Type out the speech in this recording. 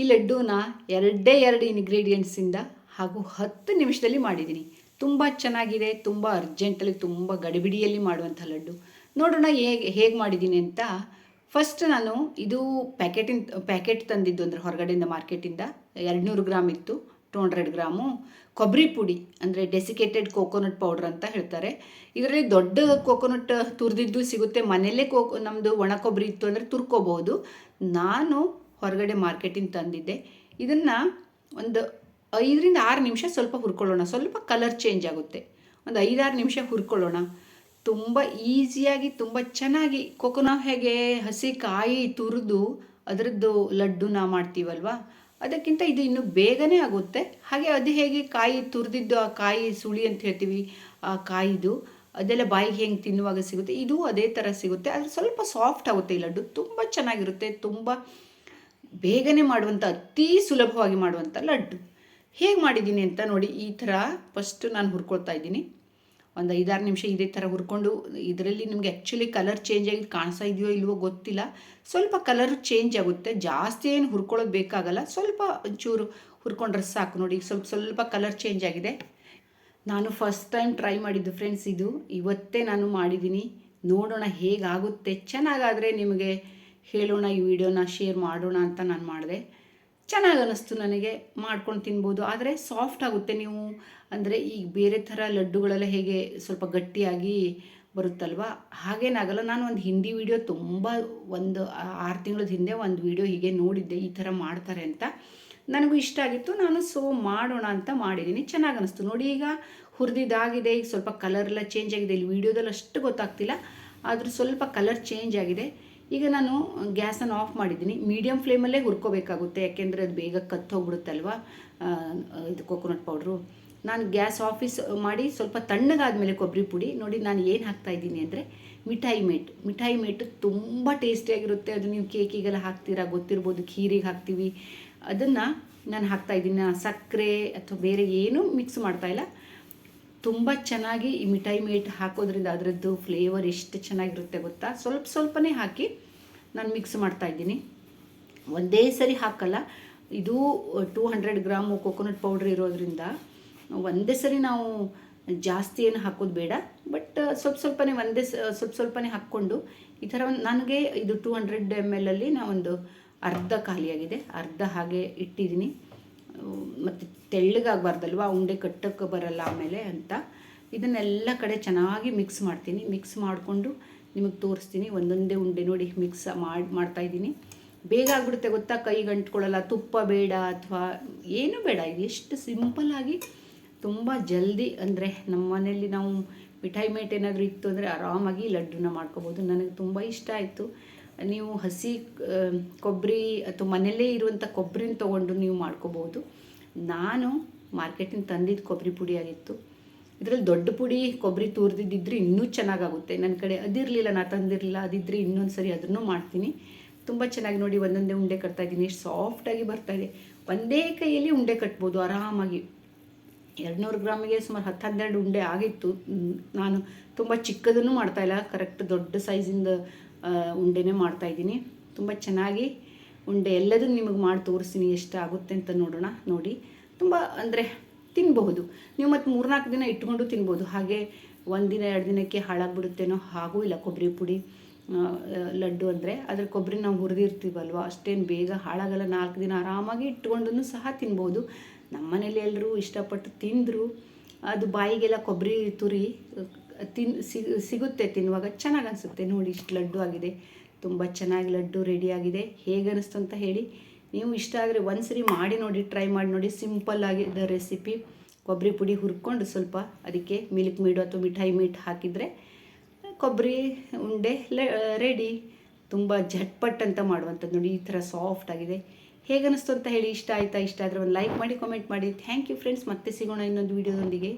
ಈ ಲಡ್ಡೂನ ಎರಡೇ ಎರಡು ಇಂಗ್ರೀಡಿಯೆಂಟ್ಸಿಂದ ಹಾಗೂ ಹತ್ತು ನಿಮಿಷದಲ್ಲಿ ಮಾಡಿದ್ದೀನಿ. ತುಂಬ ಚೆನ್ನಾಗಿದೆ, ತುಂಬ ಅರ್ಜೆಂಟಲ್ಲಿ ತುಂಬ ಗಡಿಬಿಡಿಯಲ್ಲಿ ಮಾಡುವಂಥ ಲಡ್ಡು. ನೋಡೋಣ ಹೇಗೆ ಹೇಗೆ ಮಾಡಿದ್ದೀನಿ ಅಂತ. ಫಸ್ಟ್ ನಾನು ಇದು ಪ್ಯಾಕೆಟಿನ ಪ್ಯಾಕೆಟ್ ತಂದಿದ್ದು ಅಂದರೆ ಹೊರಗಡೆಯಿಂದ ಮಾರ್ಕೆಟಿಂದ ಎರಡುನೂರು ಗ್ರಾಮ್ ಇತ್ತು ಟು ಹಂಡ್ರೆಡ್ ಗ್ರಾಮು. ಕೊಬ್ಬರಿ ಪುಡಿ ಅಂದರೆ ಡೆಸಿಕೇಟೆಡ್ ಕೋಕೋನಟ್ ಪೌಡ್ರ್ ಅಂತ ಹೇಳ್ತಾರೆ. ಇದರಲ್ಲಿ ದೊಡ್ಡ ಕೋಕೋನಟ್ ತುರಿದಿದ್ದು ಸಿಗುತ್ತೆ. ಮನೆಯಲ್ಲೇ ಕೋಕೋ ನಮ್ಮದು ಒಣ ಕೊಬ್ಬರಿ ಇತ್ತು ಅಂದರೆ ತುರ್ಕೋಬೋದು ನಾನು ಹೊರಗಡೆ ಮಾರ್ಕೆಟಿಂದ ತಂದಿದ್ದೆ. ಇದನ್ನು ಒಂದು ಐದರಿಂದ ಆರು ನಿಮಿಷ ಸ್ವಲ್ಪ ಹುರ್ಕೊಳ್ಳೋಣ. ಸ್ವಲ್ಪ ಕಲರ್ ಚೇಂಜ್ ಆಗುತ್ತೆ. ಒಂದು ಐದಾರು ನಿಮಿಷ ಹುರ್ಕೊಳ್ಳೋಣ. ತುಂಬ ಈಸಿಯಾಗಿ ತುಂಬ ಚೆನ್ನಾಗಿ ಕೊಕೊನ ಹೇಗೆ ಹಸಿ ಕಾಯಿ ತುರಿದು ಅದರದ್ದು ಲಡ್ಡುನ ಮಾಡ್ತೀವಲ್ವ? ಅದಕ್ಕಿಂತ ಇದು ಇನ್ನೂ ಬೇಗನೆ ಆಗುತ್ತೆ. ಹಾಗೆ ಅದು ಹೇಗೆ ಕಾಯಿ ತುರಿದಿದ್ದು, ಆ ಕಾಯಿ ಸುಳಿ ಅಂತ ಹೇಳ್ತೀವಿ, ಆ ಕಾಯಿದು, ಅದೆಲ್ಲ ಬಾಯಿಗೆ ಹೆಂಗೆ ತಿನ್ನುವಾಗ ಸಿಗುತ್ತೆ, ಇದು ಅದೇ ಥರ ಸಿಗುತ್ತೆ. ಆದರೆ ಸ್ವಲ್ಪ ಸಾಫ್ಟ್ ಆಗುತ್ತೆ ಈ ಲಡ್ಡು. ತುಂಬ ಚೆನ್ನಾಗಿರುತ್ತೆ. ತುಂಬ ಬೇಗನೆ ಮಾಡುವಂಥ, ಅತಿ ಸುಲಭವಾಗಿ ಮಾಡುವಂಥ ಲಡ್ಡು. ಹೇಗೆ ಮಾಡಿದ್ದೀನಿ ಅಂತ ನೋಡಿ ಈ ಥರ ಫಸ್ಟ್ ನಾನು ಹುರ್ಕೊಳ್ತಾ ಇದ್ದೀನಿ. ಒಂದು ಐದಾರು ನಿಮಿಷ ಇದೇ ಥರ ಹುರ್ಕೊಂಡು, ಇದರಲ್ಲಿ ನಿಮಗೆ ಆ್ಯಕ್ಚುಲಿ ಕಲರ್ ಚೇಂಜ್ ಆಗಿ ಕಾಣಿಸ್ತಾ ಇದೆಯೋ ಇಲ್ವೋ ಗೊತ್ತಿಲ್ಲ. ಸ್ವಲ್ಪ ಕಲರ್ ಚೇಂಜ್ ಆಗುತ್ತೆ, ಜಾಸ್ತಿ ಏನು ಹುರ್ಕೊಳ್ಳೋದು ಬೇಕಾಗಲ್ಲ, ಸ್ವಲ್ಪ ಒಂಚೂರು ಹುರ್ಕೊಂಡ್ರೆ ಸಾಕು ನೋಡಿ, ಸ್ವಲ್ಪ ಸ್ವಲ್ಪ ಕಲರ್ ಚೇಂಜ್ ಆಗಿದೆ. ನಾನು ಫಸ್ಟ್ ಟೈಮ್ ಟ್ರೈ ಮಾಡಿದ್ದು ಫ್ರೆಂಡ್ಸ್ ಇದು. ಇವತ್ತೇ ನಾನು ಮಾಡಿದ್ದೀನಿ. ನೋಡೋಣ ಹೇಗಾಗುತ್ತೆ. ಚೆನ್ನಾಗಾದರೆ ನಿಮಗೆ ಹೇಳೋಣ, ಈ ವಿಡಿಯೋನ ಶೇರ್ ಮಾಡೋಣ ಅಂತ ನಾನು ಮಾಡಿದೆ. ಚೆನ್ನಾಗಿ ಅನ್ನಿಸ್ತು ನನಗೆ, ಮಾಡ್ಕೊಂಡು ತಿನ್ಬೋದು. ಆದರೆ ಸಾಫ್ಟ್ ಆಗುತ್ತೆ ನೀವು. ಅಂದರೆ ಈಗ ಬೇರೆ ಥರ ಲಡ್ಡುಗಳೆಲ್ಲ ಹೇಗೆ ಸ್ವಲ್ಪ ಗಟ್ಟಿಯಾಗಿ ಬರುತ್ತಲ್ವ? ಹಾಗೇನಾಗಲ್ಲ ನಾನು ಒಂದು ಹಿಂದಿ ವಿಡಿಯೋ ತುಂಬ ಒಂದು ಆರು ತಿಂಗಳ ಹಿಂದೆ ಒಂದು ವಿಡಿಯೋ ಹೀಗೆ ನೋಡಿದ್ದೆ, ಈ ಥರ ಮಾಡ್ತಾರೆ ಅಂತ. ನನಗೂ ಇಷ್ಟ ಆಗಿತ್ತು. ನಾನು ಸೊ ಮಾಡೋಣ ಅಂತ ಮಾಡಿದ್ದೀನಿ. ಚೆನ್ನಾಗಿ ಅನ್ನಿಸ್ತು ನೋಡಿ, ಈಗ ಹುರಿದಿದ್ದಾಗಿದೆ ಈಗ ಸ್ವಲ್ಪ ಕಲರ್ ಎಲ್ಲ ಚೇಂಜ್ ಆಗಿದೆ. ಇಲ್ಲಿ ವಿಡಿಯೋದಲ್ಲಿ ಅಷ್ಟು ಗೊತ್ತಾಗ್ತಿಲ್ಲ. ಆದರೂ ಸ್ವಲ್ಪ ಕಲರ್ ಚೇಂಜ್ ಆಗಿದೆ. ಈಗ ನಾನು ಗ್ಯಾಸನ್ನು ಆಫ್ ಮಾಡಿದ್ದೀನಿ. ಮೀಡಿಯಮ್ ಫ್ಲೇಮಲ್ಲೇ ಹುರ್ಕೋಬೇಕಾಗುತ್ತೆ. ಯಾಕೆಂದರೆ ಅದು ಬೇಗ ಕತ್ತೋಗ್ಬಿಡುತ್ತಲ್ವ ಇದು ಕೋಕೋನಟ್ ಪೌಡ್ರು. ನಾನು ಗ್ಯಾಸ್ ಆಫೀಸ್ ಮಾಡಿ ಸ್ವಲ್ಪ ತಣ್ಣಗಾದ್ಮೇಲೆ ಕೊಬ್ಬರಿ ಪುಡಿ. ನೋಡಿ, ನಾನು ಏನು ಹಾಕ್ತಾ ಇದ್ದೀನಿ ಅಂದರೆ ಮಿಠಾಯಿ ಮೇಟ್. ಮಿಠಾಯಿ ಮೇಟ್ ತುಂಬ ಟೇಸ್ಟಿಯಾಗಿರುತ್ತೆ ಅದು ನೀವು ಕೇಕಿಗೆಲ್ಲ ಹಾಕ್ತೀರಾ? ಗೊತ್ತಿರ್ಬೋದು. ಖೀರಿಗೆ ಹಾಕ್ತೀವಿ. ಅದನ್ನು ನಾನು ಹಾಕ್ತಾ ಇದ್ದೀನಿ. ಸಕ್ಕರೆ ಅಥವಾ ಬೇರೆ ಏನೂ ಮಿಕ್ಸ್ ಮಾಡ್ತಾಯಿಲ್ಲ ತುಂಬ ಚೆನ್ನಾಗಿ ಈ ಮಿಠಾಯಿ ಮೇಟ್ ಹಾಕೋದ್ರಿಂದ ಅದರದ್ದು ಫ್ಲೇವರ್ ಎಷ್ಟು ಚೆನ್ನಾಗಿರುತ್ತೆ ಗೊತ್ತಾ? ಸ್ವಲ್ಪ ಸ್ವಲ್ಪನೇ ಹಾಕಿ ನಾನು ಮಿಕ್ಸ್ ಮಾಡ್ತಾ ಇದ್ದೀನಿ. ಒಂದೇ ಸರಿ ಹಾಕಲ್ಲ. ಇದು two hundred gram coconut powder ಇರೋದ್ರಿಂದ ಒಂದೇ ಸರಿ ನಾವು ಜಾಸ್ತಿ ಏನು ಹಾಕೋದು ಬೇಡ. ಬಟ್ ಸ್ವಲ್ಪ ಸ್ವಲ್ಪನೇ ಒಂದೇ ಸ್ವಲ್ಪ ಸ್ವಲ್ಪನೇ ಹಾಕ್ಕೊಂಡು ಈ ಥರ ಒಂದು, ನನಗೆ ಇದು ಟೂ ಹಂಡ್ರೆಡ್ ಎಂ ಎಲ್ ಅಲ್ಲಿ ನಾವೊಂದು ಅರ್ಧ ಖಾಲಿಯಾಗಿದೆ. ಅರ್ಧ ಹಾಗೆ ಇಟ್ಟಿದ್ದೀನಿ. ಮತ್ತು ತೆಳ್ಳಗಾಗಬಾರ್ದಲ್ವ ಉಂಡೆ ಕಟ್ಟಕ್ಕೆ ಬರಲ್ಲ ಆಮೇಲೆ ಅಂತ. ಇದನ್ನೆಲ್ಲ ಕಡೆ ಚೆನ್ನಾಗಿ ಮಿಕ್ಸ್ ಮಾಡ್ತೀನಿ. ಮಿಕ್ಸ್ ಮಾಡಿಕೊಂಡು ನಿಮಗೆ ತೋರಿಸ್ತೀನಿ. ಒಂದೊಂದೇ ಉಂಡೆ ನೋಡಿ ಮಿಕ್ಸ್ ಮಾಡಿ ಮಾಡ್ತಾಯಿದ್ದೀನಿ ಬೇಗ ಆಗ್ಬಿಡುತ್ತೆ ಗೊತ್ತಾ? ಕೈಗೆ ಅಂಟ್ಕೊಳ್ಳಲ್ಲ. ತುಪ್ಪ ಬೇಡ ಅಥವಾ ಏನೂ ಬೇಡ. ಇದು ಎಷ್ಟು ಸಿಂಪಲ್ಲಾಗಿ ತುಂಬ ಜಲ್ದಿ ಅಂದರೆ ನಮ್ಮ ಮನೆಯಲ್ಲಿ ನಾವು ಮಿಠಾಯಿ ಮೇಟ್ ಏನಾದರೂ ಇತ್ತು ಅಂದರೆ ಆರಾಮಾಗಿ ಲಡ್ಡುನ ಮಾಡ್ಕೋಬೋದು. ನನಗೆ ತುಂಬ ಇಷ್ಟ ಆಯಿತು. ನೀವು ಹಸಿ ಕೊಬ್ಬರಿ ಅಥವಾ ಮನೆಯಲ್ಲೇ ಇರುವಂಥ ಕೊಬ್ಬರಿನ ತೊಗೊಂಡು ನೀವು ಮಾಡ್ಕೋಬೋದು. ನಾನು ಮಾರ್ಕೆಟಿಂದ ತಂದಿದ್ದು ಕೊಬ್ಬರಿ ಪುಡಿ ಆಗಿತ್ತು. ಇದರಲ್ಲಿ ದೊಡ್ಡ ಪುಡಿ ಕೊಬ್ಬರಿ ತುರಿದಿದ್ದಿದ್ರೆ ಇನ್ನೂ ಚೆನ್ನಾಗಾಗುತ್ತೆ. ನನ್ನ ಕಡೆ ಅದಿರಲಿಲ್ಲ ನಾನು ತಂದಿರಲಿಲ್ಲ ಅದಿದ್ದರೆ ಇನ್ನೊಂದು ಸರಿ ಅದನ್ನು ಮಾಡ್ತೀನಿ. ತುಂಬ ಚೆನ್ನಾಗಿ ನೋಡಿ, ಒಂದೊಂದೇ ಉಂಡೆ ಕಟ್ತಾ ಇದ್ದೀನಿ. ಎಷ್ಟು ಸಾಫ್ಟಾಗಿ ಬರ್ತಾಯಿದೆ ಒಂದೇ ಕೈಯಲ್ಲಿ ಉಂಡೆ ಕಟ್ಬೋದು, ಆರಾಮಾಗಿ. ಎರಡುನೂರು ಗ್ರಾಮಿಗೆ ಸುಮಾರು ಹತ್ತು ಹನ್ನೆರಡು ಉಂಡೆ ಆಗಿತ್ತು. ನಾನು ತುಂಬ ಚಿಕ್ಕದನ್ನು ಮಾಡ್ತಾಯಿಲ್ಲ ಕರೆಕ್ಟ್ ದೊಡ್ಡ ಸೈಜಿಂದ ಉಂಡೆನೇ ಮಾಡ್ತಾಯಿದ್ದೀನಿ ತುಂಬ ಚೆನ್ನಾಗಿ ಉಂಡೆ ಎಲ್ಲದನ್ನು ನಿಮಗೆ ಮಾಡಿ ತೋರಿಸ್ತೀನಿ, ಎಷ್ಟು ಆಗುತ್ತೆ ಅಂತ ನೋಡೋಣ, ನೋಡಿ. ತುಂಬ ಅಂದರೆ ತಿನ್ನಬಹುದು ನೀವು ಮತ್ತು ಮೂರ್ನಾಲ್ಕು ದಿನ ಇಟ್ಕೊಂಡು ತಿನ್ಬೋದು ಹಾಗೆ ಒಂದಿನ ಎರಡು ದಿನಕ್ಕೆ ಹಾಳಾಗ್ಬಿಡುತ್ತೇನೋ ಹಾಗೂ ಇಲ್ಲ ಕೊಬ್ಬರಿ ಪುಡಿ ಲಡ್ಡು ಅಂದರೆ ಅದ್ರ ಕೊಬ್ಬರಿ ನಾವು ಹುರಿದಿರ್ತೀವಲ್ವ ಅಷ್ಟೇನು ಬೇಗ ಹಾಳಾಗಲ್ಲ. ನಾಲ್ಕು ದಿನ ಆರಾಮಾಗಿ ಇಟ್ಕೊಂಡು ಸಹ ತಿನ್ಬೋದು ನಮ್ಮ ಮನೇಲಿ ಎಲ್ಲರೂ ಇಷ್ಟಪಟ್ಟು ತಿಂದರು. ಅದು ಬಾಯಿಗೆಲ್ಲ ಕೊಬ್ಬರಿ ತುರಿ ತಿನ್ ಸಿಗುತ್ತೆ, ತಿನ್ನುವಾಗ ಚೆನ್ನಾಗಿ ಅನಿಸುತ್ತೆ ನೋಡಿ, ಇಷ್ಟು ಲಡ್ಡು ಆಗಿದೆ. ತುಂಬ ಚೆನ್ನಾಗಿ ಲಡ್ಡು ರೆಡಿಯಾಗಿದೆ ಹೇಗೆ ಅನಿಸ್ತು ಅಂತ ಹೇಳಿ, ನೀವು ಇಷ್ಟ ಆದರೆ ಒಂದ್ಸರಿ ಮಾಡಿ ನೋಡಿ ಟ್ರೈ ಮಾಡಿ ನೋಡಿ. ಸಿಂಪಲ್ ಆಗಿದ್ದ ರೆಸಿಪಿ ಕೊಬ್ಬರಿ ಪುಡಿ ಹುರ್ಕೊಂಡು ಸ್ವಲ್ಪ ಅದಕ್ಕೆ ಮಿಲ್ಕ್ ಮೀಡು ಅಥವಾ ಮಿಠಾಯಿ ಮೀಟ್ ಹಾಕಿದರೆ ಕೊಬ್ಬರಿ ಉಂಡೆ ರೆಡಿ ತುಂಬ ಝಟ್ಪಟ್ ಅಂತ ಮಾಡುವಂಥದ್ದು ನೋಡಿ, ಈ ಥರ ಸಾಫ್ಟ್ ಆಗಿದೆ. ಹೇಗೆ ಅನಿಸ್ತು ಅಂತ ಹೇಳಿ ಇಷ್ಟ ಆಯಿತಾ, ಇಷ್ಟ ಆದರೆ ಒಂದು ಲೈಕ್ ಮಾಡಿ ಕಾಮೆಂಟ್ ಮಾಡಿ. ಥ್ಯಾಂಕ್ ಯು ಫ್ರೆಂಡ್ಸ್ ಮತ್ತೆ ಸಿಗೋಣ ಇನ್ನೊಂದು ವೀಡಿಯೋದೊಂದಿಗೆ